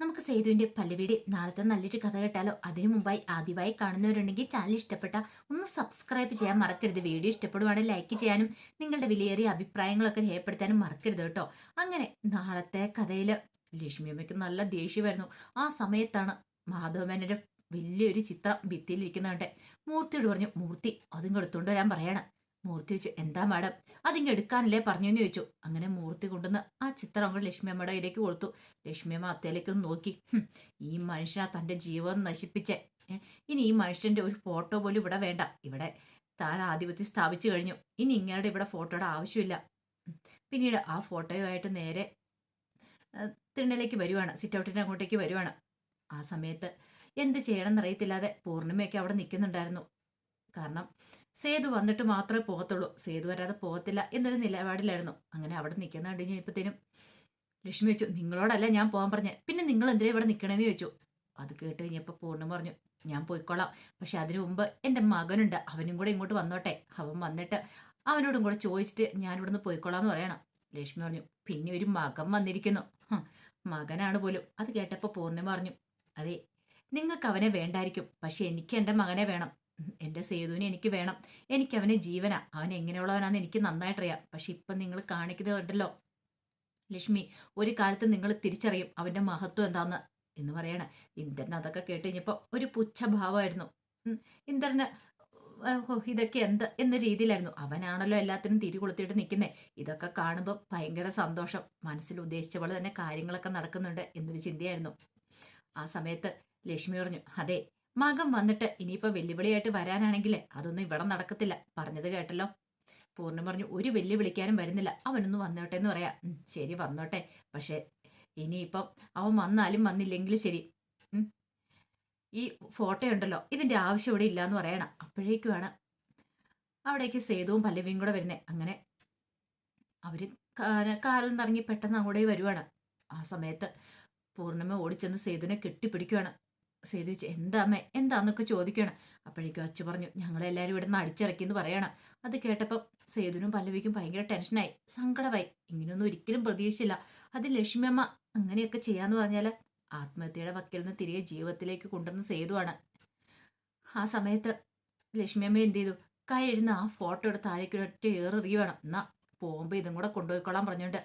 നമുക്ക് സേതുവിന്റെ പല്ലവിയുടെ നാളത്തെ നല്ലൊരു കഥ കേട്ടാലോ? അതിനു മുമ്പായി ആദ്യമായി കാണുന്നവരുണ്ടെങ്കിൽ ചാനൽ ഇഷ്ടപ്പെട്ട ഒന്ന് സബ്സ്ക്രൈബ് ചെയ്യാൻ മറക്കരുത്. വീഡിയോ ഇഷ്ടപ്പെടുവാണെങ്കിൽ ലൈക്ക് ചെയ്യാനും നിങ്ങളുടെ വിലയേറിയ അഭിപ്രായങ്ങളൊക്കെ രേഖപ്പെടുത്താനും മറക്കരുത് കേട്ടോ. അങ്ങനെ നാളത്തെ കഥയിൽ ലക്ഷ്മിയമ്മയ്ക്ക് നല്ല ദേഷ്യമായിരുന്നു. ആ സമയത്താണ് മാധവമേനന്റെ വലിയൊരു ചിത്രം ഭിത്തിയിൽ ഇരിക്കുന്നുണ്ട് മൂർത്തിയോട് പറഞ്ഞു മൂർത്തി അതും കൊടുത്തുകൊണ്ട് വരാൻ പറയണം. മൂർത്തി ചോദിച്ചു എന്താ മാഡം? അതിങ്ങ് എടുക്കാനല്ലേ പറഞ്ഞെന്ന് ചോദിച്ചു. അങ്ങനെ മൂർത്തി കൊണ്ടുവന്ന് ആ ചിത്രം അങ്ങോട്ട് ലക്ഷ്മിയമ്മയുടെ കയ്യിലേക്ക് കൊടുത്തു. ലക്ഷ്മിയമ്മ അത്തേലേക്ക് ഒന്ന് നോക്കി. ഈ മനുഷ്യനാ തന്റെ ജീവൻ നശിപ്പിച്ചേ. ഇനി ഈ മനുഷ്യന്റെ ഒരു ഫോട്ടോ പോലും ഇവിടെ വേണ്ട. ഇവിടെ താൻ ആധിപത്യം സ്ഥാപിച്ചു കഴിഞ്ഞു. ഇനി ഇങ്ങനെ ഇവിടെ ഫോട്ടോയുടെ ആവശ്യമില്ല. പിന്നീട് ആ ഫോട്ടോയുമായിട്ട് നേരെ തിണ്ണലേക്ക് വരുവാണ്. സിറ്റ് ഔട്ടിന്റെ അങ്ങോട്ടേക്ക് വരുവാണ്. ആ സമയത്ത് എന്ത് ചെയ്യണം എന്നറിയത്തില്ലാതെ പൂർണിമയൊക്കെ അവിടെ നിൽക്കുന്നുണ്ടായിരുന്നു. കാരണം സേതു വന്നിട്ട് മാത്രമേ പോകത്തുള്ളൂ. സേതു വരാതെ പോകത്തില്ല എന്നൊരു നിലപാടിലായിരുന്നു. അങ്ങനെ അവിടെ നിൽക്കുന്ന കണ്ടു കഴിഞ്ഞപ്പോഴത്തേനും ലക്ഷ്മി വെച്ചു നിങ്ങളോടല്ല ഞാൻ പോകാൻ പറഞ്ഞത് പിന്നെ നിങ്ങൾ എന്തിനാ ഇവിടെ നിൽക്കണേന്ന് ചോദിച്ചു. അത് കേട്ട് കഴിഞ്ഞപ്പോൾ പൂർണം പറഞ്ഞു ഞാൻ പോയിക്കോളാം. പക്ഷെ അതിനു മുമ്പ് എന്റെ മകനുണ്ട്. അവനും കൂടെ ഇങ്ങോട്ട് വന്നോട്ടെ. അവൻ വന്നിട്ട് അവനോടും കൂടെ ചോദിച്ചിട്ട് ഞാൻ ഇവിടുന്ന് പോയിക്കോളാം എന്ന് പറയണം. ലക്ഷ്മി പറഞ്ഞു പിന്നെ ഒരു മകൻ വന്നിരിക്കുന്നു. മകനാണ് പോലും. അത് കേട്ടപ്പോൾ പൂർണിമ പറഞ്ഞു അതെ നിങ്ങൾക്ക് അവനെ വേണ്ടായിരിക്കും. പക്ഷെ എനിക്ക് എന്റെ മകനെ വേണം. എന്റെ സേതുവിനെ എനിക്ക് വേണം. എനിക്ക് അവനെ ജീവനാ. അവൻ എങ്ങനെയുള്ളവനാന്ന് എനിക്ക് നന്നായിട്ടറിയാം. പക്ഷെ ഇപ്പം നിങ്ങൾ കാണിക്കുന്നത് കണ്ടല്ലോ. ലക്ഷ്മി ഒരു കാലത്ത് നിങ്ങൾ തിരിച്ചറിയും അവന്റെ മഹത്വം എന്താന്ന് എന്ന് പറയണ. ഇന്ദ്രൻ അതൊക്കെ കേട്ട് ഒരു പുച്ഛഭാവമായിരുന്നു. ഇന്ദ്രന് ഇതൊക്കെ എന്ത് എന്ന രീതിയിലായിരുന്നു. അവനാണല്ലോ എല്ലാത്തിനും തിരി കൊളുത്തിയിട്ട് നിൽക്കുന്നേ ഇതൊക്കെ കാണുമ്പോൾ ഭയങ്കര സന്തോഷം. മനസ്സിൽ ഉദ്ദേശിച്ച പോലെ തന്നെ കാര്യങ്ങളൊക്കെ നടക്കുന്നുണ്ട് എന്നൊരു ചിന്തയായിരുന്നു. ആ സമയത്ത് ലക്ഷ്മി പറഞ്ഞു അതെ മകൻ വന്നിട്ട് ഇനിയിപ്പോ വെല്ലുവിളിയായിട്ട് വരാനാണെങ്കിൽ അതൊന്നും ഇവിടെ നടക്കത്തില്ല. പറഞ്ഞത് കേട്ടല്ലോ. പൂർണം പറഞ്ഞു ഒരു വെല്ലുവിളിക്കാനും വരുന്നില്ല. അവനൊന്ന് വന്നോട്ടെ എന്ന് പറയാം ശരി വന്നോട്ടെ. പക്ഷെ ഇനിയിപ്പം അവൻ വന്നാലും വന്നില്ലെങ്കിൽ ശരി. ഈ ഫോട്ടോ ഉണ്ടല്ലോ ഇതിന്റെ ആവശ്യം ഇവിടെ ഇല്ലാന്ന് പറയണം. അപ്പോഴേക്കുമാണ് അവിടേക്ക് സേതുവും പല്ലവിയും കൂടെ വരുന്നത് അങ്ങനെ അവർ കാറിൽ നിന്ന് ഇറങ്ങി പെട്ടെന്ന് അങ്ങോട്ടേ വരുവാണ്. ആ സമയത്ത് പൂർണിമ ഓടിച്ചെന്ന് സേതുവിനെ കെട്ടിപ്പിടിക്കുവാണ്. സേതു ചോദിച്ചു എന്താ അമ്മ എന്താന്നൊക്കെ ചോദിക്കണം. അപ്പോഴേക്കും അച്ഛ പറഞ്ഞു ഞങ്ങളെല്ലാവരും ഇവിടെ നിന്ന് അടിച്ചിറക്കി എന്ന് പറയണം. അത് കേട്ടപ്പം സേതുവിനും പല്ലവിക്കും ഭയങ്കര ടെൻഷനായി സങ്കടമായി. ഇങ്ങനെയൊന്നും ഒരിക്കലും പ്രതീക്ഷിച്ചില്ല. അത് ലക്ഷ്മിയമ്മ അങ്ങനെയൊക്കെ ചെയ്യാന്ന് പറഞ്ഞാൽ ആത്മഹത്യയുടെ വക്കിൽ നിന്ന് തിരികെ ജീവിതത്തിലേക്ക് കൊണ്ടുവന്ന സേതുവാണ്. ആ സമയത്ത് ലക്ഷ്മിയമ്മ എന്ത് ചെയ്തു? കൈയിരുന്ന് ആ ഫോട്ടോ എടുത്ത് താഴേക്ക് ഒറ്റ ഏറെറിയുവാണ് എന്നാ പോകുമ്പോൾ ഇതും കൂടെ കൊണ്ടുപോയിക്കൊള്ളാൻ പറഞ്ഞുകൊണ്ട്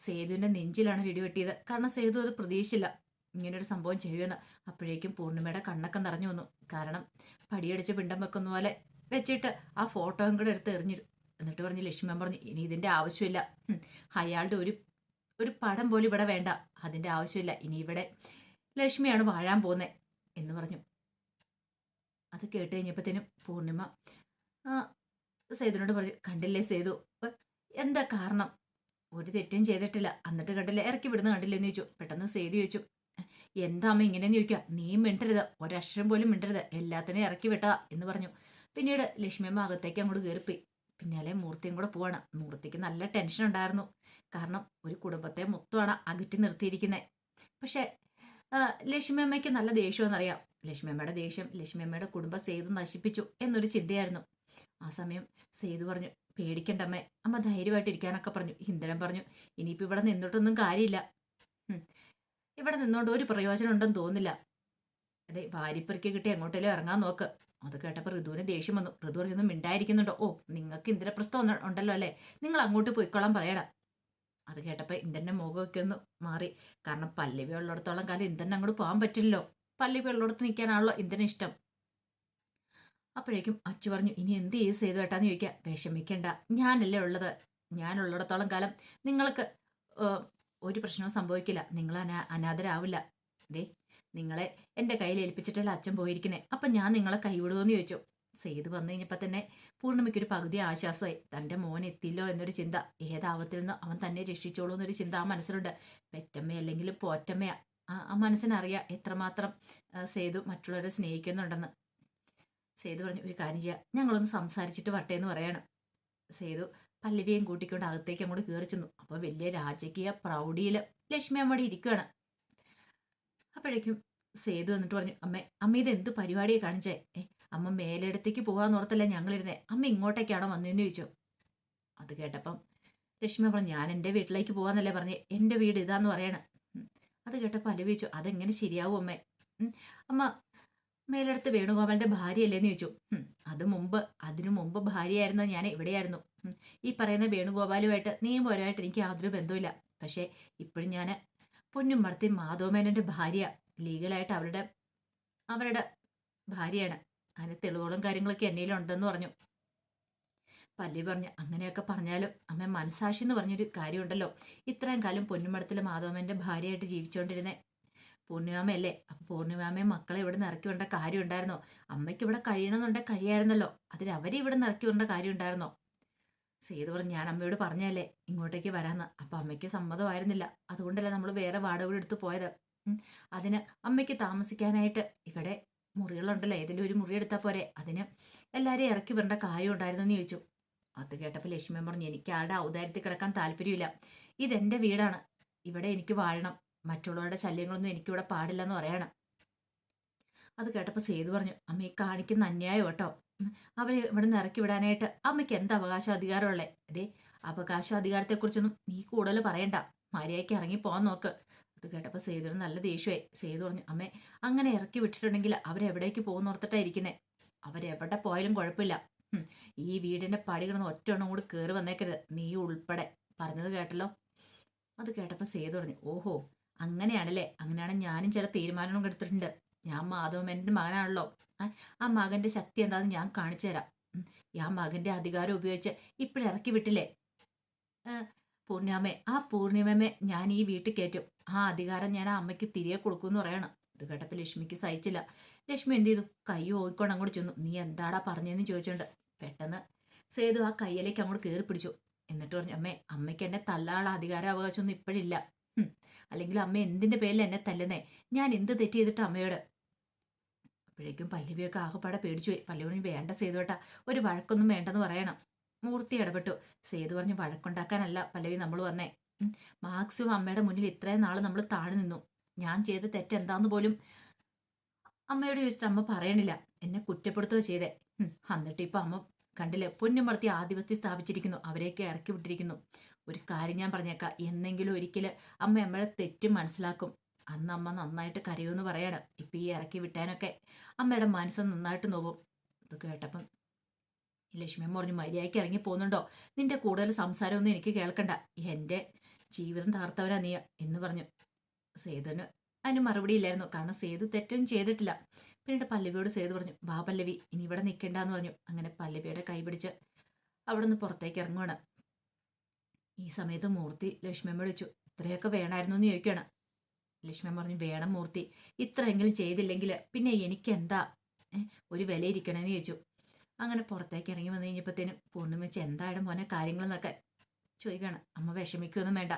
സേതുവിന്റെ നെഞ്ചിലാണ് വെടിവെട്ടിയത് കാരണം സേതു അത് പ്രതീക്ഷിച്ചില്ല. ഇങ്ങനൊരു സംഭവം ചെയ്യുമെന്ന് അപ്പോഴേക്കും പൂർണിമയുടെ കണ്ണൊക്കെ നിറഞ്ഞു വന്നു. കാരണം പടിയടിച്ച് പിണ്ടം വെക്കുന്ന പോലെ വെച്ചിട്ട് ആ ഫോട്ടോയും കൂടെ എടുത്ത് എറിഞ്ഞിരു. എന്നിട്ട് പറഞ്ഞു ലക്ഷ്മി പറഞ്ഞു ഇനി ഇതിന്റെ ആവശ്യമില്ല. അയാളുടെ ഒരു ഒരു പടം പോലും ഇവിടെ വേണ്ട. അതിന്റെ ആവശ്യമില്ല. ഇനി ഇവിടെ ലക്ഷ്മിയാണ് വാഴാൻ പോകുന്നത് എന്ന് പറഞ്ഞു. അത് കേട്ട് കഴിഞ്ഞപ്പോഴത്തേനും പൂർണിമ ആ സേതുവിനോട് പറഞ്ഞു കണ്ടില്ലേ സേതു? എന്താ കാരണം? ഒരു തെറ്റും ചെയ്തിട്ടില്ല. എന്നിട്ട് കണ്ടില്ലേ? ഇറക്കി വിടുന്ന കണ്ടില്ലേന്ന് ചോദിച്ചു. പെട്ടെന്ന് സേതു ചോദിച്ചു എന്താ അമ്മ ഇങ്ങനെയെന്ന് ചോദിക്കുക? നീ മിണ്ടരുത്. ഒരക്ഷരം പോലും മിണ്ടരുത്. എല്ലാത്തിനെയും ഇറക്കി വിട്ടാ എന്ന് പറഞ്ഞു. പിന്നീട് ലക്ഷ്മിയമ്മ അകത്തേക്ക് അങ്ങോട്ട് കയറിപ്പോയി. പിന്നാലെ മൂർത്തിയും കൂടെ പോവാണ്. മൂർത്തിക്ക് നല്ല ടെൻഷൻ ഉണ്ടായിരുന്നു. കാരണം ഒരു കുടുംബത്തെ മൊത്തമാണ് അകറ്റി നിർത്തിയിരിക്കുന്നത്. പക്ഷേ ലക്ഷ്മിയമ്മയ്ക്ക് നല്ല ദേഷ്യമെന്നറിയാം ലക്ഷ്മിയമ്മയുടെ ദേഷ്യം ലക്ഷ്മിയമ്മയുടെ കുടുംബം സേതു നശിപ്പിച്ചു എന്നൊരു ചിന്തയായിരുന്നു. ആ സമയം സേതു പറഞ്ഞു പേടിക്കണ്ട അമ്മേ. അമ്മ ധൈര്യമായിട്ട് ഇരിക്കാനൊക്കെ പറഞ്ഞു. ഇന്ദ്രൻ പറഞ്ഞു ഇനിയിപ്പോൾ ഇവിടെ നിന്നിട്ടൊന്നും കാര്യമില്ല. ഇവിടെ നിന്നോണ്ട് ഒരു പ്രയോജനം ഉണ്ടെന്ന് തോന്നില്ല. അതെ ഭാര്യപ്പറിക്ക് കിട്ടി എങ്ങോട്ടേലും ഇറങ്ങാൻ നോക്ക്. അത് കേട്ടപ്പോൾ ഋതുവിന് ദേഷ്യം വന്നു. ഋതു പറഞ്ഞൊന്നും മിണ്ടായിരിക്കുന്നുണ്ടോ? ഓ നിങ്ങൾക്ക് ഇന്ദ്രപ്രസ്ഥം ഉണ്ടല്ലോ അല്ലേ? നിങ്ങൾ അങ്ങോട്ട് പോയിക്കോളാൻ പറയണം. അത് കേട്ടപ്പോൾ ഇന്ദ്രന്റെ മുഖമൊക്കെ ഒന്ന് മാറി. കാരണം പല്ലവി ഉള്ളിടത്തോളം കാലം ഇന്ദ്രൻ അങ്ങോട്ട് പോകാൻ പറ്റില്ലല്ലോ. പല്ലവി ഉള്ളിടത്ത് നിൽക്കാനാണല്ലോ ഇന്ദ്രന് ഇഷ്ടം. അപ്പോഴേക്കും അച്ചു പറഞ്ഞു ഇനി എന്ത് ചെയ്ത് ചെയ്തു കേട്ടാന്ന് ചോദിക്കാം. വിഷമിക്കണ്ട. ഞാനല്ലേ ഉള്ളത്. ഞാനുള്ളിടത്തോളം കാലം നിങ്ങൾക്ക് ഒരു പ്രശ്നവും സംഭവിക്കില്ല. നിങ്ങൾ അനാ അനാഥരാവില്ല. ദേ നിങ്ങളെ എന്റെ കയ്യിൽ ഏൽപ്പിച്ചിട്ടല്ല അച്ഛൻ പോയിരിക്കുന്നത് അപ്പം ഞാൻ നിങ്ങളെ കൈവിടുമെന്ന് ചോദിച്ചു. സെയ്ത് വന്നു കഴിഞ്ഞപ്പോൾ തന്നെ പൂർണിമയ്ക്കൊരു പകുതി ആശ്വാസമായി. തന്റെ മോൻ എത്തില്ലോ എന്നൊരു ചിന്ത. ഏതാവത്തിൽ നിന്ന് അവൻ തന്നെ രക്ഷിച്ചോളൂ എന്നൊരു ചിന്ത ആ മനസ്സിലുണ്ട്. പെറ്റമ്മ അല്ലെങ്കിൽ പോറ്റമ്മയാ? ആ മനസ്സിനറിയാം എത്രമാത്രം സേതു മറ്റുള്ളവരെ സ്നേഹിക്കുന്നുണ്ടെന്ന്. സേതു പറഞ്ഞു ഒരു കാര്യം ചെയ്യാം. ഞങ്ങളൊന്ന് സംസാരിച്ചിട്ട് വരട്ടെ എന്ന് പറയണം. സേതു പല്ലവിയും കൂട്ടിക്കൊണ്ട് അകത്തേക്ക് അങ്ങോട്ട് കയറി ചെന്നു. അപ്പോൾ വലിയ രാജകീയ പ്രൗഢിയിൽ ലക്ഷ്മി അമ്മയുടെ ഇരിക്കുകയാണ് അപ്പോഴേക്കും സേതു എന്നിട്ട് പറഞ്ഞു അമ്മേ അമ്മ ഇത് എന്ത് പരിപാടിയെ കാണിച്ചേ? അമ്മ മേലിടത്തേക്ക് പോകാന്ന് ഓർത്തല്ല ഞങ്ങളിരുന്നേ. അമ്മ ഇങ്ങോട്ടേക്കാണോ വന്നതെന്ന് ചോദിച്ചു. അത് കേട്ടപ്പം ലക്ഷ്മി പറഞ്ഞു ഞാൻ എന്റെ വീട്ടിലേക്ക് പോകാന്നല്ലേ പറഞ്ഞു. എന്റെ വീട് ഇതാന്ന് പറയണേ. അത് കേട്ടപ്പോൾ അലവിച്ചു അതെങ്ങനെ ശരിയാവും അമ്മേ? അമ്മ മേലെടുത്ത് വേണുഗോപാലിന്റെ ഭാര്യയല്ലേന്ന് ചോദിച്ചു. അത് മുമ്പ് അതിനു മുമ്പ് ഭാര്യയായിരുന്ന? ഞാൻ ഇവിടെയായിരുന്നു ഈ പറയുന്ന വേണുഗോപാലുമായിട്ട് നിയമപരമായിട്ട് എനിക്ക് യാതൊരു ബന്ധമില്ല പക്ഷേ ഇപ്പോഴും ഞാൻ പൊന്നും മടത്തി മാധവമേനന്റെ ഭാര്യ ലീഗലായിട്ട് അവരുടെ അവരുടെ ഭാര്യയാണ്. അതിന് തെളിവുകളും കാര്യങ്ങളൊക്കെ എന്നേലും ഉണ്ടെന്ന് പറഞ്ഞു. പല്ലി പറഞ്ഞു അങ്ങനെയൊക്കെ പറഞ്ഞാലും അമ്മ മനസാക്ഷി എന്ന് പറഞ്ഞൊരു കാര്യമുണ്ടല്ലോ. ഇത്രയും കാലം പൊന്നുമടത്തിലെ മാധവമേന്റെ ഭാര്യയായിട്ട് ജീവിച്ചുകൊണ്ടിരുന്നേ പൂർണിമാമയല്ലേ? അപ്പൊ പൂർണിമാമയും മക്കളെ ഇവിടെ നിന്ന് ഇറക്കി വിടേണ്ട കാര്യം ഉണ്ടായിരുന്നോ അമ്മയ്ക്ക് ഇവിടെ കഴിയണമെന്നുണ്ടെ കഴിയായിരുന്നല്ലോ. അതിൽ അവരെ ഇവിടെ നിന്ന് ഇറക്കി വിടേണ്ട കാര്യം ഉണ്ടായിരുന്നോ സേതു പറഞ്ഞു ഞാൻ അമ്മയോട് പറഞ്ഞല്ലേ ഇങ്ങോട്ടേക്ക് വരാന്ന് അപ്പൊ അമ്മയ്ക്ക് സമ്മതമായിരുന്നില്ല. അതുകൊണ്ടല്ലേ നമ്മൾ വേറെ വാടക വീട് എടുത്ത് പോയത്. അതിന് അമ്മയ്ക്ക് താമസിക്കാനായിട്ട് ഇവിടെ മുറികളുണ്ടല്ലോ? ഏതെങ്കിലും ഒരു മുറി എടുത്താൽ പോരെ? അതിന് എല്ലാവരെയും ഇറക്കി വരേണ്ട കാര്യം ഉണ്ടായിരുന്നു എന്ന് ചോദിച്ചു. അത് കേട്ടപ്പോൾ ലക്ഷ്മി പറഞ്ഞു എനിക്ക് ആരുടെ ഔദാര്യത്തിൽ കിടക്കാൻ താല്പര്യമില്ല. ഇതെന്റെ വീടാണ്. ഇവിടെ എനിക്ക് വാഴണം. മറ്റുള്ളവരുടെ ശല്യങ്ങളൊന്നും എനിക്കിവിടെ പാടില്ലെന്ന് പറയണം. അത് കേട്ടപ്പോൾ സേതു പറഞ്ഞു അമ്മ ഈ കാണിക്കുന്ന അന്യായം കേട്ടോ. അവരെ ഇവിടെ നിന്ന് ഇറക്കി വിടാനായിട്ട് അമ്മയ്ക്ക് എന്ത് അവകാശം അധികാരമുള്ളേ? അതെ അവകാശം അധികാരത്തെക്കുറിച്ചൊന്നും നീ കൂടുതൽ പറയണ്ട. മര്യാദയ്ക്ക് ഇറങ്ങി പോകാൻ നോക്ക്. അത് കേട്ടപ്പോൾ സേതുവിന് നല്ല ദേഷ്യമായി. സേതു പറഞ്ഞു അമ്മ അങ്ങനെ ഇറക്കി വിട്ടിട്ടുണ്ടെങ്കിൽ അവരെവിടേക്ക് പോകുന്നോർത്തിട്ടായിരിക്കുന്നേ അവരെവിടെ പോയാലും കുഴപ്പമില്ല. ഈ വീടിന്റെ പടി കിടന്ന് ഒറ്റ എണ്ണം കൂടി കയറി വന്നേക്കരുത്. നീ ഉൾപ്പെടെ. പറഞ്ഞത് കേട്ടല്ലോ. അത് കേട്ടപ്പോൾ സേതു പറഞ്ഞു ഓഹോ അങ്ങനെയാണല്ലേ? അങ്ങനെയാണ് ഞാനും ചില തീരുമാനങ്ങളും എടുത്തിട്ടുണ്ട്. ഞാൻ മാധവമേന്റെ മകനാണല്ലോ. ആ, മകന്റെ ശക്തി എന്താണെന്ന് ഞാൻ കാണിച്ചു തരാം. ആ മകന്റെ അധികാരം ഉപയോഗിച്ച് ഇപ്പോഴിറക്കി വിട്ടില്ലേ? ആ, പൂർണിമയെ ആ പൂർണിമയെ ഞാൻ ഈ വീട്ടിൽ കയറ്റും. ആ അധികാരം ഞാൻ ആ അമ്മയ്ക്ക് തിരികെ കൊടുക്കുമെന്ന് പറയണം. ഇത് കേട്ടപ്പോൾ ലക്ഷ്മിക്ക് സഹിച്ചില്ല. ലക്ഷ്മി എന്ത് ചെയ്തു? കൈ ഓയിക്കൊണ്ട് അങ്ങോട്ട് ചെന്നു. നീ എന്താടാ പറഞ്ഞതെന്ന് ചോദിച്ചോണ്ട്? പെട്ടെന്ന് സേതു ആ കയ്യിലേക്ക് അങ്ങോട്ട് കയറി പിടിച്ചു എന്നിട്ട് പറഞ്ഞു അമ്മേ അമ്മയ്ക്ക് എന്നെ തല്ലാനുള്ള അധികാരാവകാശമൊന്നും ഇപ്പോഴില്ല. അല്ലെങ്കിൽ അമ്മ എന്തിന്റെ പേരിൽ എന്നെ തല്ലുന്നേ? ഞാൻ എന്ത് തെറ്റ് ചെയ്തിട്ട് അമ്മയോട്? അപ്പോഴേക്കും പല്ലവിയൊക്കെ ആകെപ്പാടെ പേടിച്ചു പോയി പല്ലവി പറഞ്ഞു വേണ്ട സേതുവേട്ടാ ഒരു വഴക്കൊന്നും വേണ്ടെന്ന് പറയണം. മൂർത്തി ഇടപെട്ടു. സേതു പറഞ്ഞ് വഴക്കുണ്ടാക്കാനല്ല പല്ലവി നമ്മൾ വന്നേ. മാക്സിമം അമ്മയുടെ മുന്നിൽ ഇത്രയും നാൾ നമ്മൾ താഴെ നിന്നു. ഞാൻ ചെയ്ത തെറ്റെന്താന്ന് പോലും അമ്മയോട് ചോദിച്ചിട്ട് അമ്മ പറയണില്ല. എന്നെ കുറ്റപ്പെടുത്തുക ചെയ്തേ. എന്നിട്ട് ഇപ്പൊ അമ്മ കണ്ടില്ലേ പൊന്നുമർത്തി ആധിപത്യം സ്ഥാപിച്ചിരിക്കുന്നു. അവരെയൊക്കെ ഇറക്കി വിട്ടിരിക്കുന്നു. ഒരു കാര്യം ഞാൻ പറഞ്ഞേക്കാം. എന്നെങ്കിലും ഒരിക്കൽ അമ്മ അമ്മയുടെ തെറ്റ് മനസ്സിലാക്കും. അന്ന് അമ്മ നന്നായിട്ട് കരയുമെന്ന് പറയണം. ഇപ്പം ഈ ഇറക്കി വിട്ടാനൊക്കെ അമ്മയുടെ മനസ്സ് നന്നായിട്ട് നോവും. ഇത് കേട്ടപ്പം ലക്ഷ്മി അമ്മ പറഞ്ഞു മര്യാദയ്ക്ക് ഇറങ്ങി പോകുന്നുണ്ടോ? നിന്റെ കൂടുതൽ സംസാരമൊന്നും എനിക്ക് കേൾക്കണ്ട. എന്റെ ജീവിതം തകർത്തവരാ നീ എന്ന് പറഞ്ഞു. സേതുവിന് അതിന് മറുപടി ഇല്ലായിരുന്നു. കാരണം സേതു തെറ്റൊന്നും ചെയ്തിട്ടില്ല. പിന്നീട് പല്ലവിയോട് സേതു പറഞ്ഞു ബാ പല്ലവി ഇനി ഇവിടെ നിൽക്കണ്ടെന്ന് പറഞ്ഞു. അങ്ങനെ പല്ലവിയുടെ കൈ പിടിച്ച് അവിടെ നിന്ന് പുറത്തേക്ക് ഇറങ്ങുവാണ്. ഈ സമയത്ത് മൂർത്തി ലക്ഷ്മിയമ്മ വിളിച്ചു ഇത്രയൊക്കെ വേണമായിരുന്നു എന്ന് ചോദിക്കുകയാണ്. ലക്ഷ്മി പറഞ്ഞു വേണം മൂർത്തി. ഇത്രയെങ്കിലും ചെയ്തില്ലെങ്കിൽ പിന്നെ എനിക്ക് എന്താ ഒരു വില ഇരിക്കണമെന്ന് ചോദിച്ചു. അങ്ങനെ പുറത്തേക്ക് ഇറങ്ങി വന്നു കഴിഞ്ഞപ്പോഴത്തേനും പൂർണിമ വെച്ച് എന്തായാലും മോനെ കാര്യങ്ങളെന്നൊക്കെ? ചോദിക്കുകയാണ് അമ്മ വിഷമിക്കൊന്നും വേണ്ട.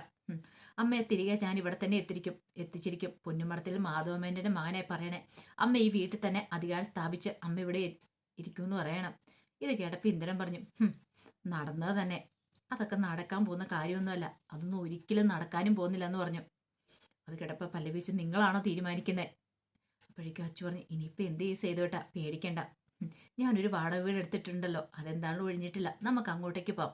അമ്മയെ തിരികെ ഞാൻ ഇവിടെ തന്നെ എത്തിരിക്കും എത്തിച്ചിരിക്കും. പൊന്നുമടത്തിൽ മാധവമേന്റെ മകനെ പറയണേ. അമ്മ ഈ വീട്ടിൽ തന്നെ അധികാരം സ്ഥാപിച്ച് അമ്മ ഇവിടെ ഇരിക്കും എന്ന് പറയണം. ഇത് കേട്ടപ്പോൾ ഇന്ദ്രൻ പറഞ്ഞു "ഹും, നടന്നത് തന്നെ. അതൊക്കെ നടക്കാൻ പോകുന്ന കാര്യമൊന്നുമല്ല. അതൊന്നും ഒരിക്കലും നടക്കാനും പോകുന്നില്ല എന്ന് പറഞ്ഞു. അത് കിടപ്പ പല്ലവിച്ച് നിങ്ങളാണോ തീരുമാനിക്കുന്നത് അപ്പോഴേക്കും അച്ചു പറഞ്ഞു ഇനിയിപ്പോൾ എന്ത് ചെയ്യും ചെയ്തോട്ടാ പേടിക്കണ്ട. ഞാനൊരു വാടക വീട് എടുത്തിട്ടുണ്ടല്ലോ. അതെന്താണല്ലോ ഒഴിഞ്ഞിട്ടില്ല. നമുക്ക് അങ്ങോട്ടേക്ക് പോവാം.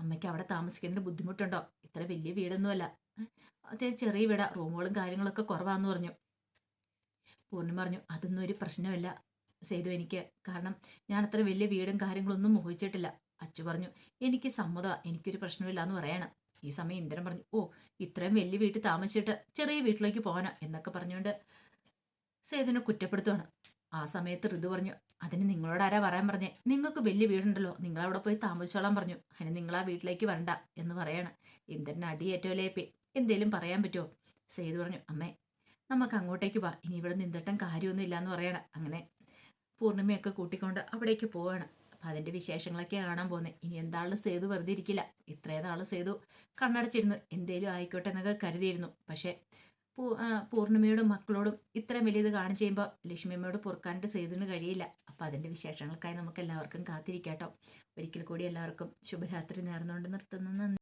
അമ്മയ്ക്ക് അവിടെ താമസിക്കുന്നതിന് ബുദ്ധിമുട്ടുണ്ടോ? ഇത്ര വലിയ വീടൊന്നുമല്ല. അതേ ചെറിയ വീടാ. റൂമുകളും കാര്യങ്ങളൊക്കെ കുറവാന്ന് പറഞ്ഞു. പൂർണം പറഞ്ഞു അതൊന്നും ഒരു പ്രശ്നമല്ല ചെയ്തു എനിക്ക്. കാരണം ഞാൻ അത്ര വലിയ വീടും കാര്യങ്ങളൊന്നും മോഹിച്ചിട്ടില്ല. അച്ചു പറഞ്ഞു എനിക്ക് സമ്മത എനിക്കൊരു പ്രശ്നമില്ല എന്ന് പറയണം. ഈ സമയം ഇന്ദ്രൻ പറഞ്ഞു ഓ ഇത്രയും വലിയ വീട്ടിൽ താമസിച്ചിട്ട് ചെറിയ വീട്ടിലേക്ക് പോകാനാ എന്നൊക്കെ പറഞ്ഞുകൊണ്ട് സേതുവിനെ കുറ്റപ്പെടുത്തുവാണ്. ആ സമയത്ത് ഋതു പറഞ്ഞു അതിന് നിങ്ങളോട് ആരാ പറയാൻ പറഞ്ഞേ? നിങ്ങൾക്ക് വലിയ വീടുണ്ടല്ലോ നിങ്ങൾ അവിടെ പോയി താമസിച്ചോളാൻ പറഞ്ഞു. അതിന് നിങ്ങൾ ആ വീട്ടിലേക്ക് വരണ്ട എന്ന് പറയാണ്. ഇന്ദ്രൻ അടിയേറ്റോലേപ്പി എന്തേലും പറയാൻ പറ്റുമോ സേതു പറഞ്ഞു അമ്മേ നമുക്ക് അങ്ങോട്ടേക്ക് വാ. ഇനി ഇവിടെ നിന്നിട്ടും കാര്യമൊന്നും ഇല്ലാന്ന് പറയണം. അങ്ങനെ പൂർണിമയൊക്കെ കൂട്ടിക്കൊണ്ട് അവിടേക്ക് പോവാണ്. അപ്പം അതിന്റെ വിശേഷങ്ങളൊക്കെ കാണാൻ പോകുന്നത് ഇനി എന്താളും സേതു വെറുതെ ഇരിക്കില്ല. ഇത്രയും നാൾ സേതു കണ്ണടച്ചിരുന്നു. എന്തേലും ആയിക്കോട്ടെ എന്നൊക്കെ കരുതിയിരുന്നു. പക്ഷേ പൂർണിമയോടും മക്കളോടും ഇത്രയും വലിയത് കാണിച്ചു കഴിയുമ്പോൾ ലക്ഷ്മിയമ്മയോട് പൊറുക്കാനായിട്ട് സേതുവിന് കഴിയില്ല. അപ്പം അതിന്റെ വിശേഷങ്ങൾക്കായി നമുക്ക് എല്ലാവർക്കും കാത്തിരിക്കാട്ടോ. ഒരിക്കൽ കൂടി എല്ലാവർക്കും ശുഭരാത്രി നേർന്നുകൊണ്ട് നിർത്തുന്നു.